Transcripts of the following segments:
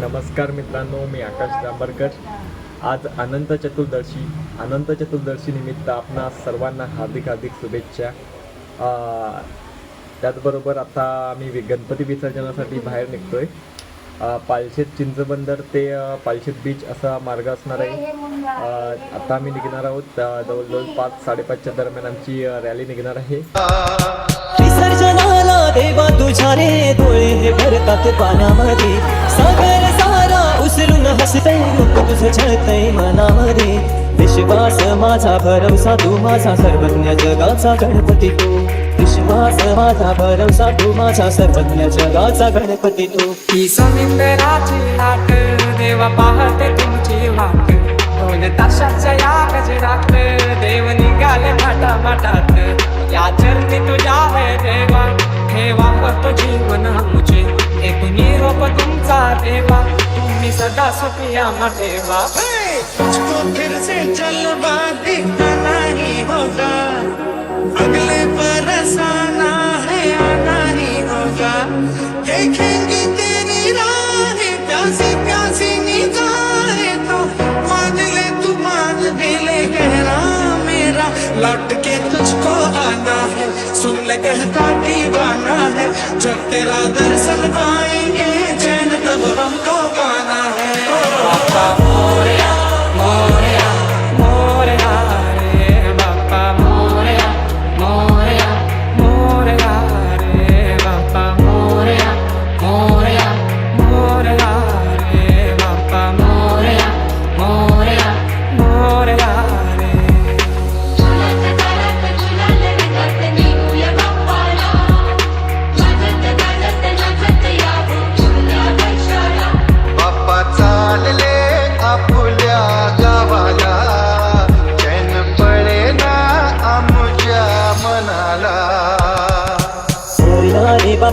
नमस्कार मित्रांनो मी आकाश जांभरकर आज अनंत चतुर्दशी अनंत चतुर्दशी निमित्त आपणा सर्वांना हार्दिक हार्दिक शुभेच्छा. त्याचबरोबर आता आम्ही गणपती विसर्जनासाठी बाहेर निघतोय. आहे पालशेत चिंचबंदर ते पालशेत बीच असा मार्ग असणार आहे. आता आम्ही निघणार आहोत जवळजवळ पाच साडेपाचच्या दरम्यान आमची रॅली निघणार आहे. देवा तुझ्या रे डोळे हे भरतात पाण्यामध्ये सागर सारा उसरून हसतय रूप तुझं छळतय मनामध्ये. विश्वास माझा भरवसा तू माझा सर्वज्ञ जगाचा गणपती तू. विश्वास माझा भरवसा तू माझा सर्वज्ञ जगाचा गणपती तू. ही समिंदराची लाट देवा पाहते तुमची वाट. दोन ताशाच्या या गजरात देव निघाले माटा माटात जीवन मुझे एक निरोप तुमचा देवा। तुम्ही सदा सुखिया ठेवा। तुझको फिर से जलवा दिखाना होगा अगले है, आना ही होगा देखेंगे तेरी राहें, प्यासी प्यासी निगाहें तो। मान ले तू मान भी ले गहरा मेरा। लौट के तुझको आना है, सुन ले कहता दीवाना है। जब तेरा दर्शन पाएंगे चैन तब हमको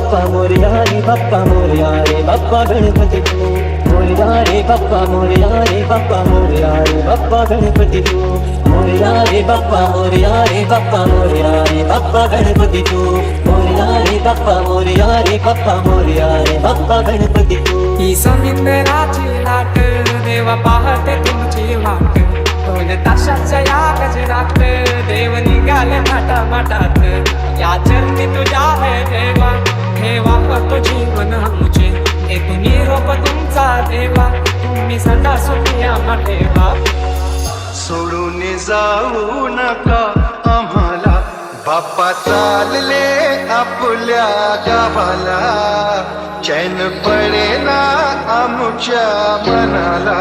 बाप्पा मोरया रे बाप्पा मोरया रे बाप्पा गणपती तू मोरया रे बाप्पा मोरया रे बाप्पा मोरया रे बाप्पा गणपती तू मोरया रे बाप्पा मोरया रे बाप्पा मोरया रे बाप्पा गणपती तू मोरया रे बाप्पा मोरया रे बाप्पा मोरया रे बाप्पा गणपती तू ही समिंदराची लाट देवा पाहते तुमची वाट ढोल ताशाच्या या गजरात देव निघाले माटा माटात या चरणी तुझ्या तुम्ही सदा सुखिया ठेवा सोडून जाऊ नका आम्हाला. बाप्पा चालले आपुल्या गावाला. चैन पडे ना आमच्या मनाला.